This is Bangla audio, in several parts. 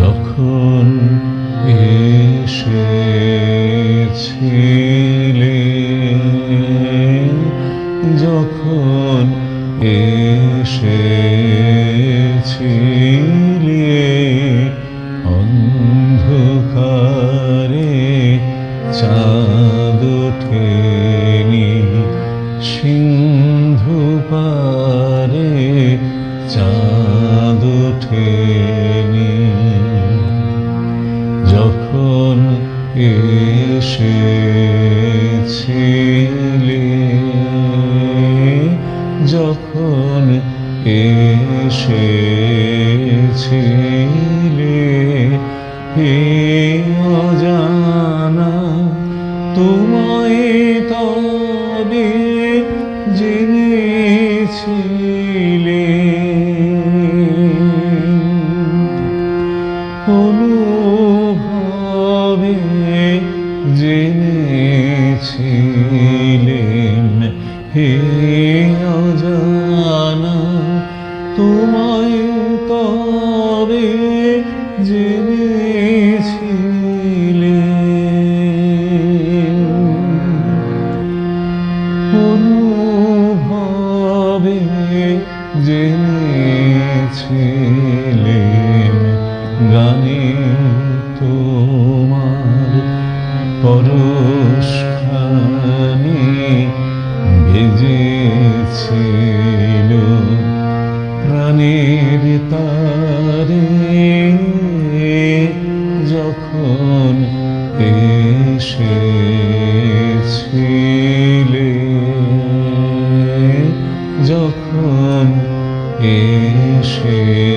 যখন এসেছিলে যখন এসেছিলে অন্ধকারে চাঁদ ওঠেনি সিন্ধু পারে চাঁদ ওঠেনি। যখন এসেছিলে যখন এসেছিলে হে অজানা তোমায় তবে জেনেছিলে অনুভবে জেনেছিলেন হে অজানা তোমায় তবে জেনেছিলেন। অনুভবে জেনেছিলেন। গানে তোমার পরশখানি ভেজেছিল প্রাণের তারে যখন এসেছিলে যখন এসেছিলে।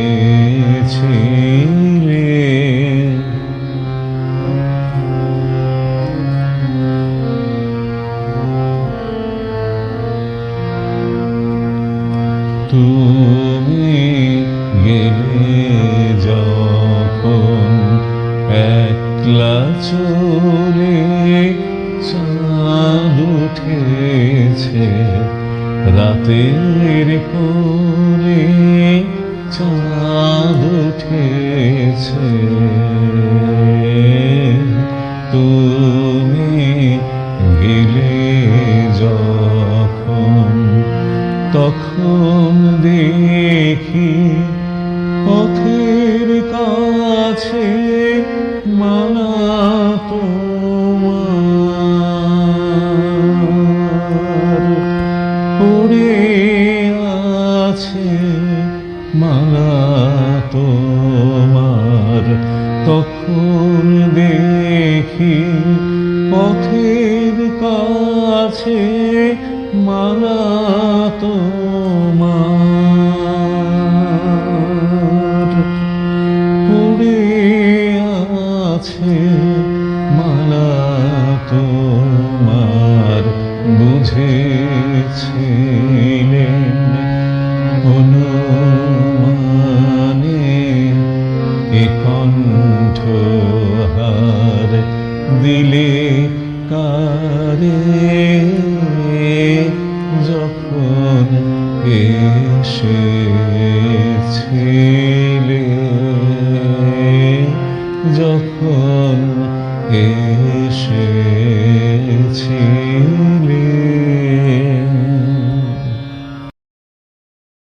তুমি গেলে যখন একলা চলে চাঁদ উঠেছে রাতের কোলে চাঁদ উঠেছে। তখন দেখি পথের কাছে মালা তোমার। পড়ে আছে মালা তোমার। তখন দেখি পথের কাছে মালা বুঝেছিলেন অনুমানে এ কণ্ঠহার দিলে কারে যখন এসেছিলে যখন এসেছিলে